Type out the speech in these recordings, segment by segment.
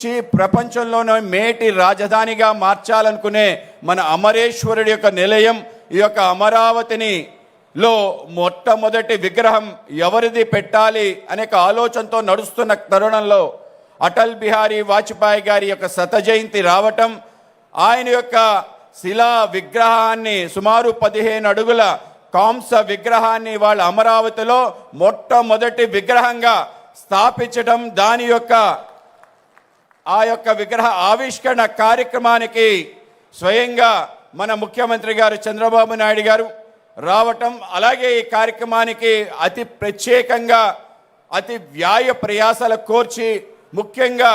నుంచి ప్రపంచంలోనే మేటి రాజధానిగా మార్చాలనుకునే మన అమరేశ్వరుడి యొక్క నిలయం ఈ యొక్క అమరావతిని లో మొట్టమొదటి విగ్రహం ఎవరిది పెట్టాలి అనే ఒక ఆలోచనతో నడుస్తున్న తరుణంలో అటల్ బిహారీ వాజ్పేయి గారి యొక్క శత జయంతి రావటం ఆయన యొక్క శిలా విగ్రహాన్ని సుమారు పదిహేను అడుగుల కాంస విగ్రహాన్ని వాళ్ళ అమరావతిలో మొట్టమొదటి విగ్రహంగా స్థాపించడం దాని యొక్క ఆ యొక్క విగ్రహ ఆవిష్కరణ కార్యక్రమానికి స్వయంగా మన ముఖ్యమంత్రి గారు చంద్రబాబు నాయుడు గారు రావటం అలాగే ఈ కార్యక్రమానికి అతి ప్రత్యేకంగా అతి వ్యాయ ప్రయాసాల కోర్చి ముఖ్యంగా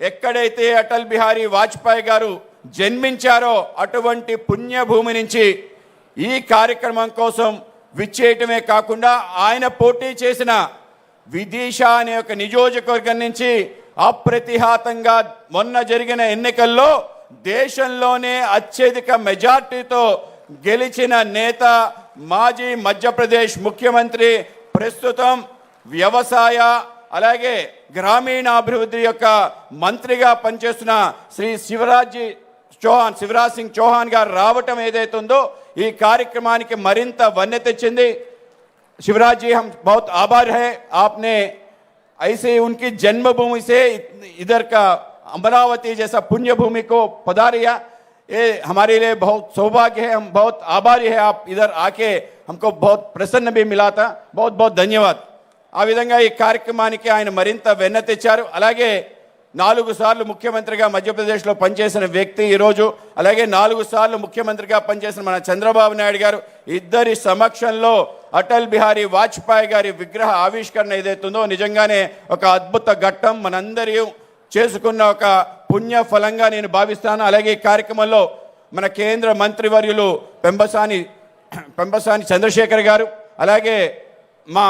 ఎక్కడైతే అటల్ బిహారీ వాజ్పేయి గారు జన్మించారో అటువంటి పుణ్యభూమి నుంచి ఈ కార్యక్రమం కోసం విచ్చేయటమే కాకుండా ఆయన పోటీ చేసిన విదిశా అనే ఒక నియోజకవర్గం నుంచి అప్రతిహాతంగా మొన్న జరిగిన ఎన్నికల్లో దేశంలోనే అత్యధిక మెజార్టీతో గెలిచిన నేత మాజీ మధ్యప్రదేశ్ ముఖ్యమంత్రి ప్రస్తుతం వ్యవసాయ అలాగే గ్రామీణాభివృద్ధి యొక్క మంత్రిగా పనిచేస్తున్న శ్రీ శివరాజ్ చౌహాన్ శివరాజ్ సింగ్ చౌహాన్ గారు రావటం ఏదైతే ఉందో ఈ కార్యక్రమానికి మరింత వన్నె తెచ్చింది शिवराज जी हम बहुत आभार है आपने ऐसे उनकी जन्मभूमि से इधर का अमरावती जैसा पुण्य भूमि को पधारिया ये हमारे लिए बहुत सौभाग्य है हम बहुत आभारी है आप इधर आके हमको बहुत प्रसन्न भी मिला था बहुत बहुत ధన్యవాద్ ఆ విధంగా ఈ కార్యక్రమానికి ఆయన మరింత వెన్న తెచ్చారు అలాగే నాలుగు సార్లు ముఖ్యమంత్రిగా మధ్యప్రదేశ్లో పనిచేసిన వ్యక్తి ఈరోజు అలాగే నాలుగు సార్లు ముఖ్యమంత్రిగా పనిచేసిన మన చంద్రబాబు నాయుడు గారు ఇద్దరి సమక్షంలో అటల్ బిహారీ వాజ్పేయి గారి విగ్రహ ఆవిష్కరణ ఏదైతుందో నిజంగానే ఒక అద్భుత ఘట్టం మనందరి చేసుకున్న ఒక పుణ్య ఫలంగా నేను భావిస్తాను. అలాగే ఈ కార్యక్రమంలో మన కేంద్ర మంత్రివర్యులు పెంబసాని పెంబసాని చంద్రశేఖర్ గారు అలాగే మా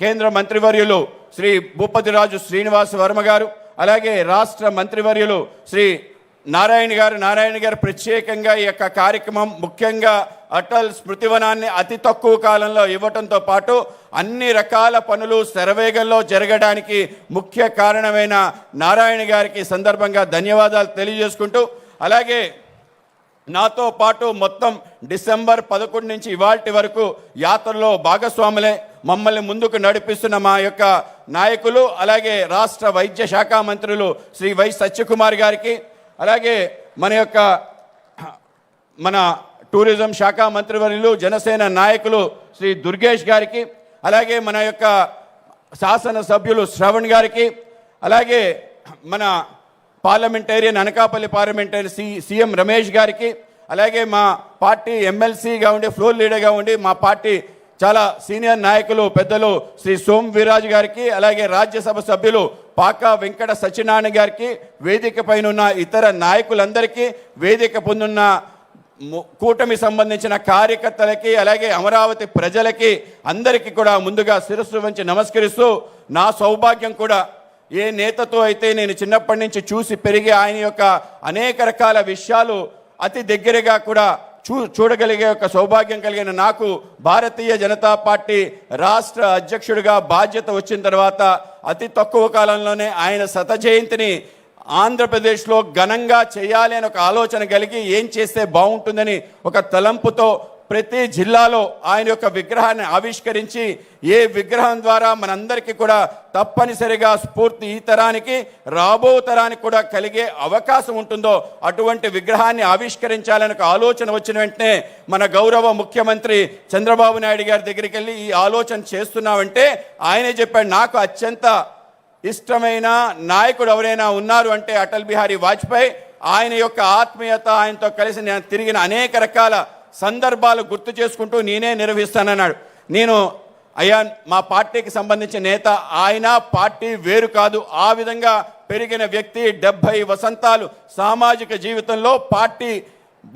కేంద్ర మంత్రివర్యులు శ్రీ భూపతిరాజు శ్రీనివాస వర్మ గారు అలాగే రాష్ట్ర మంత్రివర్యులు శ్రీ నారాయణ గారు. నారాయణ గారు ప్రత్యేకంగా ఈ యొక్క కార్యక్రమం ముఖ్యంగా అటల్ స్మృతివనాన్ని అతి తక్కువ కాలంలో ఇవ్వటంతో పాటు అన్ని రకాల పనులు శరవేగంలో జరగడానికి ముఖ్య కారణమైన నారాయణ గారికి సందర్భంగా ధన్యవాదాలు తెలియజేసుకుంటూ అలాగే నాతో పాటు మొత్తం డిసెంబర్ పదకొండు నుంచి ఇవాల్టి వరకు యాత్రలో భాగస్వాములే మమ్మల్ని ముందుకు నడిపిస్తున్న మా యొక్క నాయకులు అలాగే రాష్ట్ర వైద్య శాఖ మంత్రులు శ్రీ వై సత్యకుమార్ గారికి అలాగే మన యొక్క మన టూరిజం శాఖ మంత్రివర్యులు జనసేన నాయకులు శ్రీ దుర్గేష్ గారికి అలాగే మన యొక్క శాసన సభ్యులు శ్రవణ్ గారికి అలాగే మన parliamentarian Anakapalli parliamentary C CM Ramesh గారికి అలాగే మా పార్టీ ఎమ్మెల్సీగా ఉండి ఫ్లోర్ లీడర్గా ఉండి మా పార్టీ చాలా సీనియర్ నాయకులు పెద్దలు శ్రీ సోమ్ వీరాజ్ గారికి అలాగే రాజ్యసభ సభ్యులు పాకా వెంకట సత్యనారాయణ గారికి వేదిక పైన ఉన్న ఇతర నాయకులందరికీ వేదిక పొందున్న కూటమి సంబంధించిన కార్యకర్తలకి అలాగే అమరావతి ప్రజలకి అందరికీ కూడా ముందుగా శిరస్సు వంచి నమస్కరిస్తూ నా సౌభాగ్యం కూడా ఏ నేతతో అయితే నేను చిన్నప్పటి నుంచి చూసి పెరిగి ఆయన యొక్క అనేక రకాల విషయాలు అతి దగ్గరగా కూడా చూ చూడగలిగే ఒక సౌభాగ్యం కలిగిన నాకు భారతీయ జనతా పార్టీ రాష్ట్ర అధ్యక్షుడిగా బాధ్యత వచ్చిన తర్వాత అతి తక్కువ కాలంలోనే ఆయన శత జయంతిని ఆంధ్రప్రదేశ్లో ఘనంగా చేయాలి అని ఒక ఆలోచన కలిగి ఏం చేస్తే బాగుంటుందని ఒక తలంపుతో ప్రతి జిల్లాలో ఆయన యొక్క విగ్రహాన్ని ఆవిష్కరించి ఏ విగ్రహం ద్వారా మనందరికీ కూడా తప్పనిసరిగా స్ఫూర్తి ఈ తరానికి రాబో తరానికి కూడా కలిగే అవకాశం ఉంటుందో అటువంటి విగ్రహాన్ని ఆవిష్కరించాలని ఒక ఆలోచన వచ్చిన వెంటనే మన గౌరవ ముఖ్యమంత్రి చంద్రబాబు నాయుడు గారి దగ్గరికి వెళ్ళి ఈ ఆలోచన చేస్తున్నామంటే ఆయనే చెప్పాడు నాకు అత్యంత ఇష్టమైన నాయకుడు ఎవరైనా ఉన్నారు అంటే అటల్ బిహారీ వాజ్పేయి ఆయన యొక్క ఆత్మీయత ఆయనతో కలిసి నేను తిరిగిన అనేక రకాల సందర్భాలు గుర్తు చేసుకుంటూ నేనే నిర్వహిస్తానన్నాడు. నేను అయ్యా మా పార్టీకి సంబంధించిన నేత ఆయన పార్టీ వేరు కాదు. ఆ విధంగా పెరిగిన వ్యక్తి డెబ్భై వసంతాలు సామాజిక జీవితంలో పార్టీ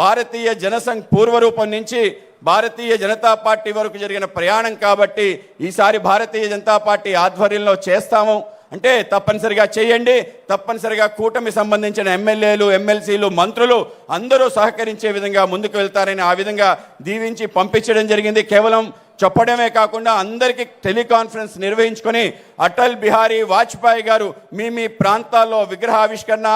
భారతీయ జనసంఘ్ పూర్వరూపం నుంచి భారతీయ జనతా పార్టీ వరకు జరిగిన ప్రయాణం కాబట్టి ఈసారి భారతీయ జనతా పార్టీ ఆధ్వర్యంలో చేస్తాము. అంటే తప్పనిసరిగా చేయండి. తప్పనిసరిగా కూటమి సంబంధించిన ఎమ్మెల్యేలు ఎమ్మెల్సీలు మంత్రులు అందరూ సహకరించే విధంగా ముందుకు వెళ్తారని ఆ విధంగా దీవించి పంపించడం జరిగింది. కేవలం చెప్పడమే కాకుండా అందరికీ టెలికాన్ఫరెన్స్ నిర్వహించుకొని అటల్ బిహారీ వాజ్పేయి గారు మీ మీ ప్రాంతాల్లో విగ్రహావిష్కరణ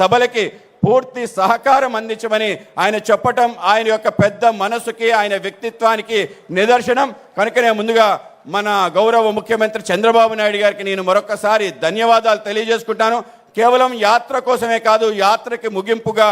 సభలకి పూర్తి సహకారం అందించమని ఆయన చెప్పటం ఆయన యొక్క పెద్ద మనసుకి ఆయన వ్యక్తిత్వానికి నిదర్శనం. కనుకనే ముందుగా మన గౌరవ ముఖ్యమంత్రి చంద్రబాబు నాయుడు గారికి నేను మరొకసారి ధన్యవాదాలు తెలియజేసుకుంటాను. కేవలం యాత్ర కోసమే కాదు యాత్రకి ముగింపుగా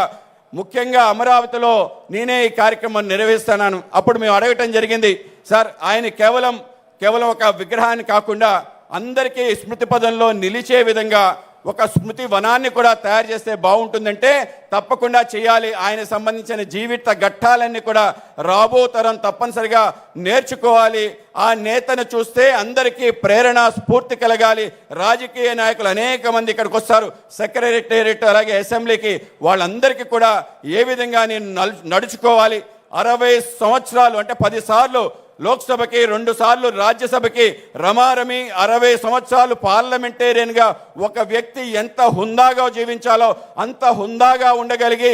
ముఖ్యంగా అమరావతిలో నేనే ఈ కార్యక్రమం నిర్వహిస్తున్నాను. అప్పుడు మేము అడగటం జరిగింది సార్ ఆయన కేవలం కేవలం ఒక విగ్రహాన్ని కాకుండా అందరికీ స్మృతి పదంలో నిలిచే విధంగా ఒక స్మృతి వనాన్ని కూడా తయారు చేస్తే బాగుంటుందంటే తప్పకుండా చేయాలి. ఆయన సంబంధించిన జీవిత ఘట్టాలన్నీ కూడా రాబో తరం తప్పనిసరిగా నేర్చుకోవాలి. ఆ నేతను చూస్తే అందరికీ ప్రేరణ స్ఫూర్తి కలగాలి. రాజకీయ నాయకులు అనేక మంది ఇక్కడికి వస్తారు. సెక్రటేరియట్ అలాగే అసెంబ్లీకి వాళ్ళందరికీ కూడా ఏ విధంగా నేను నడుచుకోవాలి. అరవై సంవత్సరాలు అంటే పదిసార్లు లోక్సభకి రెండు సార్లు రాజ్యసభకి రమారమి అరవై సంవత్సరాలు పార్లమెంటేరియన్గా ఒక వ్యక్తి ఎంత హుందాగా జీవించాలో అంత హుందాగా ఉండగలిగి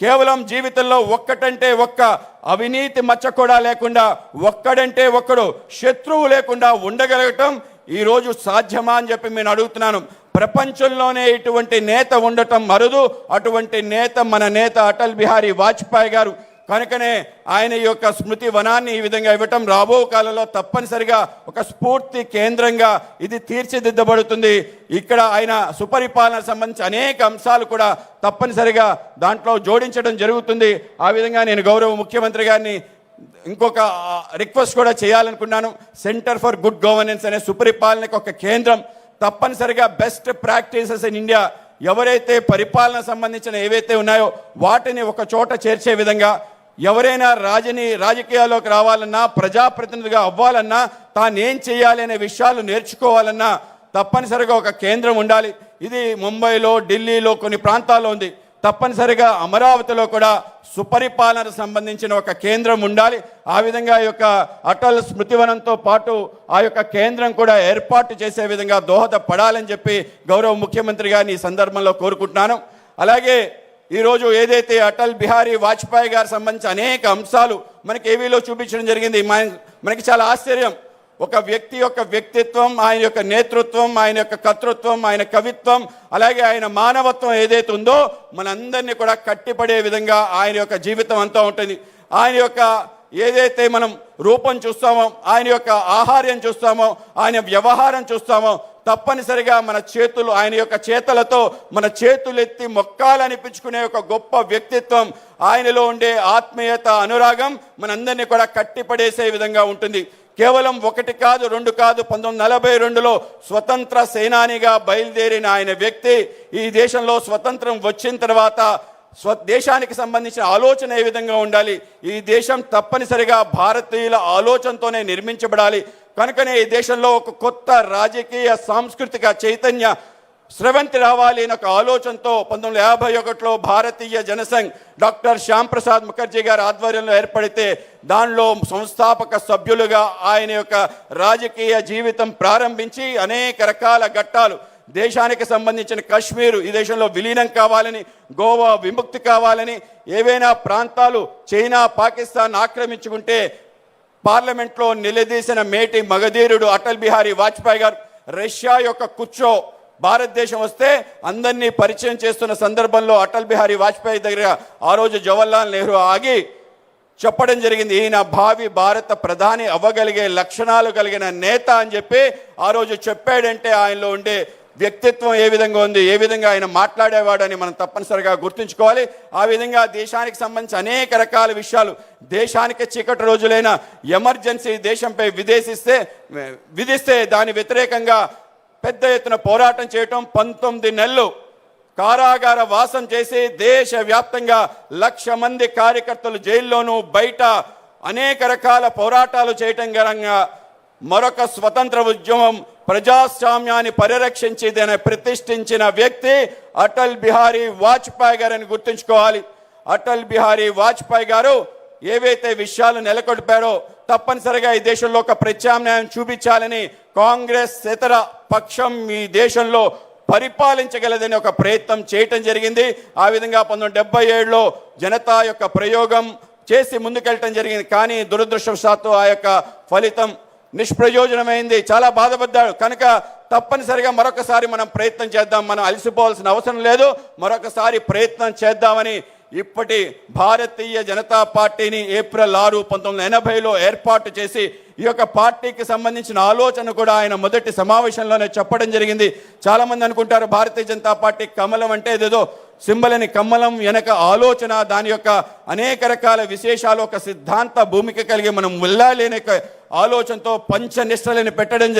కేవలం జీవితంలో ఒక్కటంటే ఒక్క అవినీతి మచ్చ కూడా లేకుండా ఒక్కడంటే ఒక్కడు శత్రువు లేకుండా ఉండగలగటం ఈరోజు సాధ్యమా అని చెప్పి నేను అడుగుతున్నాను. ప్రపంచంలోనే ఇటువంటి నేత ఉండటం మరుదు. అటువంటి నేత మన నేత అటల్ బిహారీ వాజ్పేయి గారు కనుకనే ఆయన యొక్క స్మృతి వనాన్ని ఈ విధంగా ఇవ్వటం రాబో కాలంలో తప్పనిసరిగా ఒక స్ఫూర్తి కేంద్రంగా ఇది తీర్చిదిద్దబడుతుంది. ఇక్కడ ఆయన సుపరిపాలన సంబంధించి అనేక అంశాలు కూడా తప్పనిసరిగా దాంట్లో జోడించడం జరుగుతుంది. ఆ విధంగా నేను గౌరవ ముఖ్యమంత్రి గారిని ఇంకొక రిక్వెస్ట్ కూడా చేయాలనుకున్నాను. సెంటర్ ఫర్ గుడ్ గవర్నెన్స్ అనే సుపరిపాలనకు ఒక కేంద్రం. తప్పనిసరిగా బెస్ట్ ప్రాక్టీసెస్ ఇన్ ఇండియా ఎవరైతే పరిపాలన సంబంధించిన ఏవైతే ఉన్నాయో వాటిని ఒక చోట చేర్చే విధంగా ఎవరైనా రాజని రాజకీయాల్లోకి రావాలన్నా ప్రజాప్రతినిధిగా అవ్వాలన్నా తాను ఏం చేయాలి అనే విషయాలు నేర్చుకోవాలన్నా తప్పనిసరిగా ఒక కేంద్రం ఉండాలి. ఇది ముంబైలో ఢిల్లీలో కొన్ని ప్రాంతాల్లో ఉంది. తప్పనిసరిగా అమరావతిలో కూడా సుపరిపాలన సంబంధించిన ఒక కేంద్రం ఉండాలి. ఆ విధంగా ఆ యొక్క అటల్ స్మృతివనంతో పాటు ఆ యొక్క కేంద్రం కూడా ఏర్పాటు చేసే విధంగా దోహదపడాలని చెప్పి గౌరవ ముఖ్యమంత్రి గారిని ఈ సందర్భంలో కోరుకుంటున్నాను. అలాగే ఈరోజు ఏదైతే అటల్ బిహారీ వాజ్పేయి గారు సంబంధించి అనేక అంశాలు మనకి ఏవీలో చూపించడం జరిగింది మనకి చాలా ఆశ్చర్యం. ఒక వ్యక్తి యొక్క వ్యక్తిత్వం ఆయన యొక్క నేతృత్వం ఆయన యొక్క కర్తృత్వం ఆయన కవిత్వం అలాగే ఆయన మానవత్వం ఏదైతే ఉందో మనందరినీ కూడా కట్టిపడే విధంగా ఆయన యొక్క జీవితం అంతా ఉంటుంది. ఆయన యొక్క ఏదైతే మనం రూపం చూస్తామో ఆయన యొక్క ఆహార్యం చూస్తామో ఆయన వ్యవహారం చూస్తామో తప్పనిసరిగా మన చేతులు ఆయన యొక్క చేతలతో మన చేతులెత్తి మొక్కాలనిపించుకునే ఒక గొప్ప వ్యక్తిత్వం ఆయనలో ఉండే ఆత్మీయత అనురాగం మనందరినీ కూడా కట్టిపడేసే విధంగా ఉంటుంది. కేవలం ఒకటి కాదు రెండు కాదు పంతొమ్మిది నలభై రెండులో స్వతంత్ర సేనానిగా బయలుదేరిన ఆయన వ్యక్తి ఈ దేశంలో స్వతంత్రం వచ్చిన తర్వాత స్వ దేశానికి సంబంధించిన ఆలోచన ఏ విధంగా ఉండాలి? ఈ దేశం తప్పనిసరిగా భారతీయుల ఆలోచనతోనే నిర్మించబడాలి. కనుకనే ఈ దేశంలో ఒక కొత్త రాజకీయ సాంస్కృతిక చైతన్య స్రవంతి రావాలి అనే ఒక ఆలోచనతో పంతొమ్మిది యాభై ఒకటిలో భారతీయ జనసంఘ్ డాక్టర్ శ్యాంప్రసాద్ ముఖర్జీ గారి ఆధ్వర్యంలో ఏర్పడితే దానిలో సంస్థాపక సభ్యులుగా ఆయన యొక్క రాజకీయ జీవితం ప్రారంభించి అనేక రకాల ఘట్టాలు దేశానికి సంబంధించిన కాశ్మీర్ ఈ దేశంలో విలీనం కావాలని గోవా విముక్తి కావాలని ఏవైనా ప్రాంతాలు చైనా పాకిస్తాన్ ఆక్రమించుకుంటే పార్లమెంట్లో నిలదీసిన మేటి మగధీరుడు అటల్ బిహారీ వాజ్పేయి గారు రష్యా యొక్క కుచ్చో భారతదేశం వస్తే అందరినీ పరిచయం చేస్తున్న సందర్భంలో అటల్ బిహారీ వాజ్పేయి దగ్గర ఆ రోజు జవహర్లాల్ నెహ్రూ ఆగి చెప్పడం జరిగింది ఈయన భావి భారత ప్రధాని అవ్వగలిగే లక్షణాలు కలిగిన నేత అని చెప్పి ఆ రోజు చెప్పాడంటే ఆయనలో ఉండే వ్యక్తిత్వం ఏ విధంగా ఉంది ఏ విధంగా ఆయన మాట్లాడేవాడని మనం తప్పనిసరిగా గుర్తుంచుకోవాలి. ఆ విధంగా దేశానికి సంబంధించి అనేక రకాల విషయాలు దేశానికి చీకటి రోజులైన ఎమర్జెన్సీ దేశంపై విదేశిస్తే విధిస్తే దాని వ్యతిరేకంగా పెద్ద ఎత్తున పోరాటం చేయటం పంతొమ్మిది నెలలు కారాగార వాసం చేసి దేశవ్యాప్తంగా లక్ష మంది కార్యకర్తలు జైల్లోనూ బయట అనేక రకాల పోరాటాలు చేయటం గలంగా మరొక స్వతంత్ర ఉద్యమం ప్రజాస్వామ్యాన్ని పరిరక్షించేదని ప్రతిష్ఠించిన వ్యక్తి అటల్ బిహారీ వాజ్పేయి గారని గుర్తుంచుకోవాలి. అటల్ బిహారీ వాజ్పేయి గారు ఏవైతే విషయాలు నెలకొల్పారో తప్పనిసరిగా ఈ దేశంలో ఒక ప్రత్యామ్నాయం చూపించాలని కాంగ్రెస్ ఇతర పక్షం ఈ దేశంలో పరిపాలించగలదని ఒక ప్రయత్నం చేయటం జరిగింది. ఆ విధంగా పంతొమ్మిది డెబ్బై ఏడులో జనతా యొక్క ప్రయోగం చేసి ముందుకెళ్ళటం జరిగింది. కానీ దురదృష్టవశాత్తు ఆ యొక్క ఫలితం నిష్ప్రయోజనమైంది. చాలా బాధపడ్డాడు. కనుక తప్పనిసరిగా మరొకసారి మనం ప్రయత్నం చేద్దాం. మనం అలసిపోవాల్సిన అవసరం లేదు. మరొకసారి ప్రయత్నం చేద్దామని ఇప్పటి భారతీయ జనతా పార్టీని ఏప్రిల్ ఆరు పంతొమ్మిది ఎనభైలో ఏర్పాటు చేసి ఈ యొక్క పార్టీకి సంబంధించిన ఆలోచన కూడా ఆయన మొదటి సమావేశంలోనే చెప్పడం జరిగింది. చాలామంది అనుకుంటారు భారతీయ జనతా పార్టీ కమలం అంటే ఏదేదో సింబలని కమ్మలం వెనక ఆలోచన దాని యొక్క అనేక రకాల విశేషాలు ఒక సిద్ధాంత భూమిక కలిగి మనం వెళ్ళాలి ఆలోచనతో పంచ నిష్టలని పెట్టడం